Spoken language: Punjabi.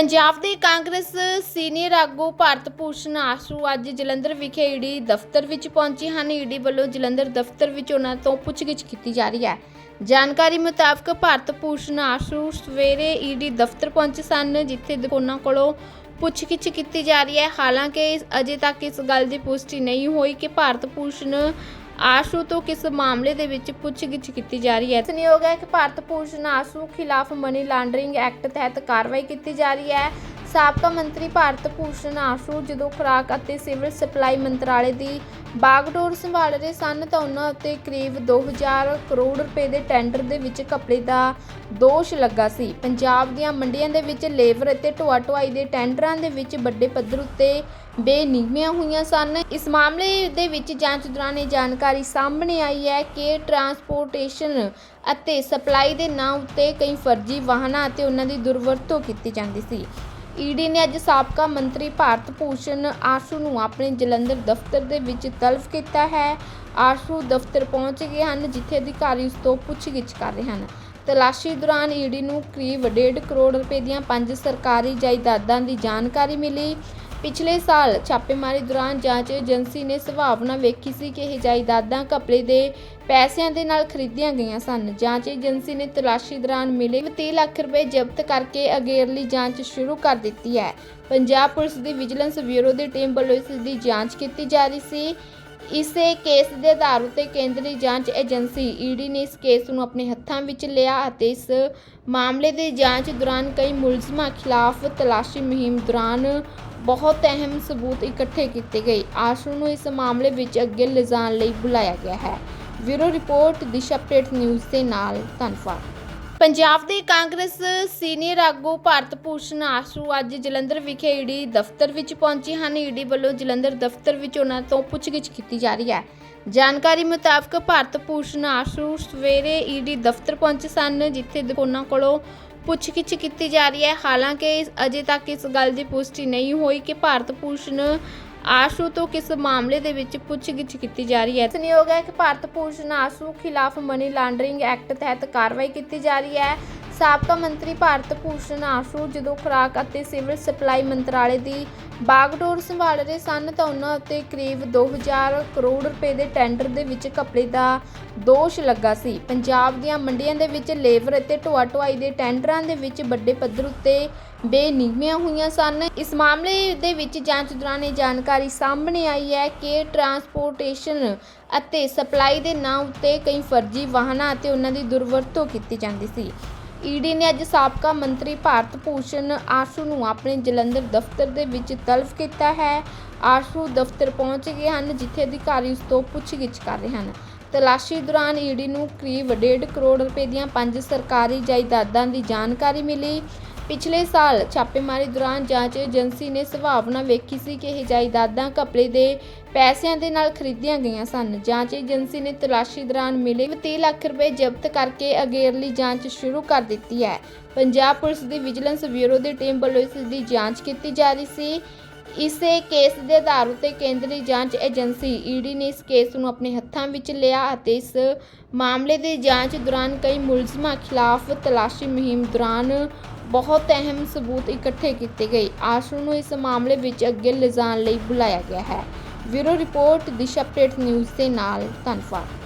ਪੰਜਾਬ ਦੇ ਕਾਂਗਰਸ ਸੀਨੀਅਰ ਆਗੂ ਭਾਰਤ ਭੂਸ਼ਣ ਆਸ਼ੂ ਅੱਜ ਜਲੰਧਰ ਵਿਖੇ ਈਡੀ ਦਫ਼ਤਰ ਵਿੱਚ ਪਹੁੰਚੇ ਹਨ। ਈਡੀ ਵੱਲੋਂ ਜਲੰਧਰ ਦਫ਼ਤਰ ਵਿੱਚ ਉਹਨਾਂ ਤੋਂ ਪੁੱਛਗਿੱਛ ਕੀਤੀ ਜਾ ਰਹੀ ਹੈ। ਜਾਣਕਾਰੀ ਮੁਤਾਬਕ ਭਾਰਤ ਭੂਸ਼ਣ ਆਸ਼ੂ ਸਵੇਰੇ ਈਡੀ ਦਫ਼ਤਰ ਪਹੁੰਚੇ ਸਨ, ਜਿੱਥੇ ਉਹਨਾਂ ਕੋਲੋਂ ਪੁੱਛਗਿੱਛ ਕੀਤੀ ਜਾ ਰਹੀ ਹੈ। ਹਾਲਾਂਕਿ ਅਜੇ ਤੱਕ ਇਸ ਗੱਲ ਦੀ ਪੁਸ਼ਟੀ ਨਹੀਂ ਹੋਈ ਕਿ ਭਾਰਤ ਭੂਸ਼ਣ ਆਸ਼ੂ ਤੋਂ ਕਿਸ ਮਾਮਲੇ ਦੇ ਵਿੱਚ ਪੁੱਛਗਿੱਛ ਕੀਤੀ ਜਾ ਰਹੀ ਹੈ? ਸੰਯੋਗ ਹੈ ਕਿ ਭਾਰਤ ਭੂਸ਼ਣ ਆਸ਼ੂ ਖਿਲਾਫ ਮਨੀ ਲਾਂਡਰਿੰਗ ਐਕਟ ਤਹਿਤ ਕਾਰਵਾਈ ਕੀਤੀ ਜਾ ਰਹੀ ਹੈ। ਸਾਬਕਾ ਮੰਤਰੀ ਭਾਰਤ ਭੂਸ਼ਣ ਆਸ਼ੂ ਜਦੋਂ ਖੁਰਾਕ ਅਤੇ ਸਿਵਲ ਸਪਲਾਈ ਮੰਤਰਾਲੇ ਦੀ ਬਾਗਡੋਰ ਸੰਭਾਲ ਰਹੇ ਸਨ ਤਾਂ ਉਹਨਾਂ ਉੱਤੇ ਕਰੀਬ 2000 ਕਰੋੜ ਰੁਪਏ ਦੇ ਟੈਂਡਰ ਦੇ ਵਿੱਚ ਘਪਲੇ ਦਾ ਦੋਸ਼ ਲੱਗਾ ਸੀ। ਪੰਜਾਬ ਦੀਆਂ ਮੰਡੀਆਂ ਦੇ ਵਿੱਚ ਲੇਬਰ ਅਤੇ ਢੋਆ ਢੁਆਈ ਦੇ ਟੈਂਡਰਾਂ ਦੇ ਵਿੱਚ ਵੱਡੇ ਪੱਧਰ ਉੱਤੇ ਬੇਨਿਯਮੀਆਂ ਹੋਈਆਂ ਸਨ। ਇਸ ਮਾਮਲੇ ਦੇ ਵਿੱਚ ਜਾਂਚ ਦੌਰਾਨ ਇਹ ਜਾਣਕਾਰੀ ਸਾਹਮਣੇ ਆਈ ਹੈ ਕਿ ਟਰਾਂਸਪੋਰਟੇਸ਼ਨ ਅਤੇ ਸਪਲਾਈ ਦੇ ਨਾਂ ਉੱਤੇ ਕਈ ਫਰਜ਼ੀ ਵਾਹਨਾਂ ਅਤੇ ਉਹਨਾਂ ਦੀ ਦੁਰਵਰਤੋਂ ਕੀਤੀ ਜਾਂਦੀ ਸੀ। ਈਡੀ ਨੇ ਅੱਜ ਸਾਬਕਾ ਮੰਤਰੀ ਭਾਰਤ ਭੂਸ਼ਣ ਆਸ਼ੂ ਨੂੰ ਆਪਣੇ ਜਲੰਧਰ ਦਫ਼ਤਰ ਦੇ ਵਿੱਚ ਤਲਬ ਕੀਤਾ ਹੈ। ਆਸ਼ੂ ਦਫ਼ਤਰ ਪਹੁੰਚ ਗਏ ਹਨ, ਜਿੱਥੇ ਅਧਿਕਾਰੀ ਉਸ ਤੋਂ ਪੁੱਛਗਿੱਛ ਕਰ ਰਹੇ ਹਨ। ਤਲਾਸ਼ੀ ਦੌਰਾਨ ਈਡੀ ਨੂੰ ਕਰੀਬ 1.5 ਕਰੋੜ ਰੁਪਏ ਦੀਆਂ ਪੰਜ ਸਰਕਾਰੀ ਜਾਇਦਾਦਾਂ ਦੀ ਜਾਣਕਾਰੀ ਮਿਲੀ। ਪਿਛਲੇ ਸਾਲ ਛਾਪੇਮਾਰੀ ਦੌਰਾਨ ਜਾਂਚ ਏਜੰਸੀ ਨੇ ਸੰਭਾਵਨਾ ਵੇਖੀ ਸੀ ਕਿ ਇਹ ਜਾਇਦਾਦਾਂ ਘਪਲੇ ਦੇ ਪੈਸਿਆਂ ਦੇ ਨਾਲ ਖਰੀਦੀਆਂ ਗਈਆਂ ਸਨ। ਜਾਂਚ ਏਜੰਸੀ ਨੇ ਤਲਾਸ਼ੀ ਦੌਰਾਨ ਮਿਲੇ 30 ਲੱਖ ਰੁਪਏ ਜ਼ਬਤ ਕਰਕੇ ਅਗੇਰਲੀ ਜਾਂਚ ਸ਼ੁਰੂ ਕਰ ਦਿੱਤੀ ਹੈ। ਪੰਜਾਬ ਪੁਲਿਸ ਦੀ ਵਿਜੀਲੈਂਸ ਬਿਊਰੋ ਦੀ ਟੀਮ ਵੱਲੋਂ ਇਸ ਦੀ ਜਾਂਚ ਕੀਤੀ ਜਾ ਰਹੀ ਸੀ। ਇਸੇ ਕੇਸ ਦੇ ਆਧਾਰ ਉਤੇ ਕੇਂਦਰੀ ਜਾਂਚ ਏਜੰਸੀ ਈਡੀ ਨੇ ਇਸ ਕੇਸ ਨੂੰ ਆਪਣੇ ਹੱਥਾਂ ਵਿੱਚ ਲਿਆ ਅਤੇ ਇਸ ਮਾਮਲੇ ਦੀ ਜਾਂਚ ਦੌਰਾਨ ਕਈ ਮੁਲਜ਼ਮਾਂ ਖਿਲਾਫ ਤਲਾਸ਼ੀ ਮੁਹਿੰਮ ਦੌਰਾਨ ਬਹੁਤ ਅਹਿਮ ਸਬੂਤ ਇਕੱਠੇ ਕੀਤੇ ਗਏ। ਆਸ਼ੂ ਨੂੰ ਇਸ ਮਾਮਲੇ ਵਿੱਚ ਅੱਗੇ ਲਿਜਾਣ ਲਈ ਬੁਲਾਇਆ ਗਿਆ ਹੈ। Bureau report, Disha update news ਦੇ ਨਾਲ, ਧੰਨਵਾਦ। ਪੰਜਾਬ ਦੇ ਕਾਂਗਰਸ ਸੀਨੀਅਰ ਆਗੂ ਭਾਰਤ ਭੂਸ਼ਣ ਆਸ਼ੂ ਅੱਜ ਜਲੰਧਰ ਵਿਖੇ ਈਡੀ ਦਫ਼ਤਰ ਵਿੱਚ ਪਹੁੰਚੇ ਹਨ। ਈਡੀ ਵੱਲੋਂ ਜਲੰਧਰ ਦਫ਼ਤਰ ਵਿੱਚ ਉਹਨਾਂ ਤੋਂ ਪੁੱਛਗਿੱਛ ਕੀਤੀ ਜਾ ਰਹੀ ਹੈ। ਜਾਣਕਾਰੀ ਮੁਤਾਬਕ ਭਾਰਤ ਭੂਸ਼ਣ ਆਸ਼ੂ ਸਵੇਰੇ ਈਡੀ ਦਫ਼ਤਰ ਪਹੁੰਚੇ ਸਨ, ਜਿੱਥੇ ਉਹਨਾਂ ਕੋਲੋਂ ਪੁੱਛਗਿੱਛ ਕੀਤੀ ਜਾ ਰਹੀ ਹੈ। ਹਾਲਾਂਕਿ ਅਜੇ ਤੱਕ ਇਸ ਗੱਲ ਦੀ ਪੁਸ਼ਟੀ ਨਹੀਂ ਹੋਈ ਕਿ ਭਾਰਤ ਭੂਸ਼ਣ ਆਸ਼ੂ ਤੋਂ ਕਿਸ ਮਾਮਲੇ ਦੇ ਵਿੱਚ ਪੁੱਛਗਿੱਛ ਕੀਤੀ ਜਾ ਰਹੀ ਹੈ? ਸੰਯੋਗ ਹੈ ਕਿ ਭਾਰਤ ਭੂਸ਼ਣ ਆਸ਼ੂ ਖਿਲਾਫ ਮਨੀ ਲਾਂਡਰਿੰਗ ਐਕਟ ਤਹਿਤ ਕਾਰਵਾਈ ਕੀਤੀ ਜਾ ਰਹੀ ਹੈ। ਸਾਬਕਾ ਮੰਤਰੀ ਭਾਰਤ ਭੂਸ਼ਣ ਆਸ਼ੂ ਜਦੋਂ ਖੁਰਾਕ ਅਤੇ ਸਿਵਲ ਸਪਲਾਈ ਮੰਤਰਾਲੇ ਦੀ ਬਾਗਡੋਰ ਸੰਭਾਲ ਰਹੇ ਸਨ ਤਾਂ ਉਹਨਾਂ ਉੱਤੇ ਕਰੀਬ 2000 ਕਰੋੜ ਰੁਪਏ ਦੇ ਟੈਂਡਰ ਦੇ ਵਿੱਚ ਘਪਲੇ ਦਾ ਦੋਸ਼ ਲੱਗਾ ਸੀ। ਪੰਜਾਬ ਦੀਆਂ ਮੰਡੀਆਂ ਦੇ ਵਿੱਚ ਲੇਬਰ ਅਤੇ ਢੋਆ ਢੁਆਈ ਦੇ ਟੈਂਡਰਾਂ ਦੇ ਵਿੱਚ ਵੱਡੇ ਪੱਧਰ ਉੱਤੇ ਬੇਨਿਯਮੀਆਂ ਹੋਈਆਂ ਸਨ। ਇਸ ਮਾਮਲੇ ਦੇ ਵਿੱਚ ਜਾਂਚ ਦੌਰਾਨ ਇਹ ਜਾਣਕਾਰੀ ਸਾਹਮਣੇ ਆਈ ਹੈ ਕਿ ਟਰਾਂਸਪੋਰਟੇਸ਼ਨ ਅਤੇ ਸਪਲਾਈ ਦੇ ਨਾਂ ਉੱਤੇ ਕਈ ਫਰਜ਼ੀ ਵਾਹਨਾਂ ਅਤੇ ਉਹਨਾਂ ਦੀ ਦੁਰਵਰਤੋਂ ਕੀਤੀ ਜਾਂਦੀ ਸੀ। ਈਡੀ ਨੇ ਅੱਜ ਸਾਬਕਾ ਮੰਤਰੀ ਭਾਰਤ ਭੂਸ਼ਣ ਆਸ਼ੂ ਨੂੰ ਆਪਣੇ ਜਲੰਧਰ ਦਫ਼ਤਰ ਦੇ ਵਿੱਚ ਤਲਬ ਕੀਤਾ ਹੈ। ਆਸ਼ੂ ਦਫ਼ਤਰ ਪਹੁੰਚ ਗਏ ਹਨ, ਜਿੱਥੇ ਅਧਿਕਾਰੀ ਉਸ ਤੋਂ ਪੁੱਛਗਿੱਛ ਕਰ ਰਹੇ ਹਨ। ਤਲਾਸ਼ੀ ਦੌਰਾਨ ਈਡੀ ਨੂੰ ਕਰੀਬ 1.5 ਕਰੋੜ ਰੁਪਏ ਦੀਆਂ ਪੰਜ ਸਰਕਾਰੀ ਜਾਇਦਾਦਾਂ ਦੀ ਜਾਣਕਾਰੀ ਮਿਲੀ। ਪਿਛਲੇ ਸਾਲ ਛਾਪੇਮਾਰੀ ਦੌਰਾਨ ਜਾਂਚ ਏਜੰਸੀ ਨੇ ਸੰਭਾਵਨਾ ਵੇਖੀ ਸੀ ਕਿ ਇਹ ਜਾਇਦਾਦਾਂ ਘਪਲੇ ਦੇ ਪੈਸਿਆਂ ਦੇ ਨਾਲ ਖਰੀਦੀਆਂ ਗਈਆਂ ਸਨ। ਜਾਂਚ ਏਜੰਸੀ ਨੇ ਤਲਾਸ਼ੀ ਦੌਰਾਨ ਮਿਲੇ 30 ਲੱਖ ਰੁਪਏ ਜ਼ਬਤ ਕਰਕੇ ਅਗੇਰਲੀ ਜਾਂਚ ਸ਼ੁਰੂ ਕਰ ਦਿੱਤੀ ਹੈ। ਪੰਜਾਬ ਪੁਲਿਸ ਦੀ ਵਿਜੀਲੈਂਸ ਬਿਊਰੋ ਦੀ ਟੀਮ ਵੱਲੋਂ ਇਸ ਦੀ ਜਾਂਚ ਕੀਤੀ ਜਾ ਰਹੀ ਸੀ। ਇਸੇ ਕੇਸ ਦੇ ਆਧਾਰ ਉਤੇ ਕੇਂਦਰੀ ਜਾਂਚ ਏਜੰਸੀ ਈਡੀ ਨੇ ਇਸ ਕੇਸ ਨੂੰ ਆਪਣੇ ਹੱਥਾਂ ਵਿੱਚ ਲਿਆ ਅਤੇ ਇਸ ਮਾਮਲੇ ਦੀ ਜਾਂਚ ਦੌਰਾਨ ਕਈ ਮੁਲਜ਼ਮਾਂ ਖਿਲਾਫ ਤਲਾਸ਼ੀ ਮੁਹਿੰਮ ਦੌਰਾਨ ਬਹੁਤ ਅਹਿਮ ਸਬੂਤ ਇਕੱਠੇ ਕੀਤੇ ਗਏ। ਆਸ਼ਰੂ ਨੂੰ ਇਸ ਮਾਮਲੇ ਵਿੱਚ ਅੱਗੇ ਲਿਜਾਣ ਲਈ ਬੁਲਾਇਆ ਗਿਆ ਹੈ। Bureau report, Disha update news ਦੇ ਨਾਲ, ਧੰਨਵਾਦ।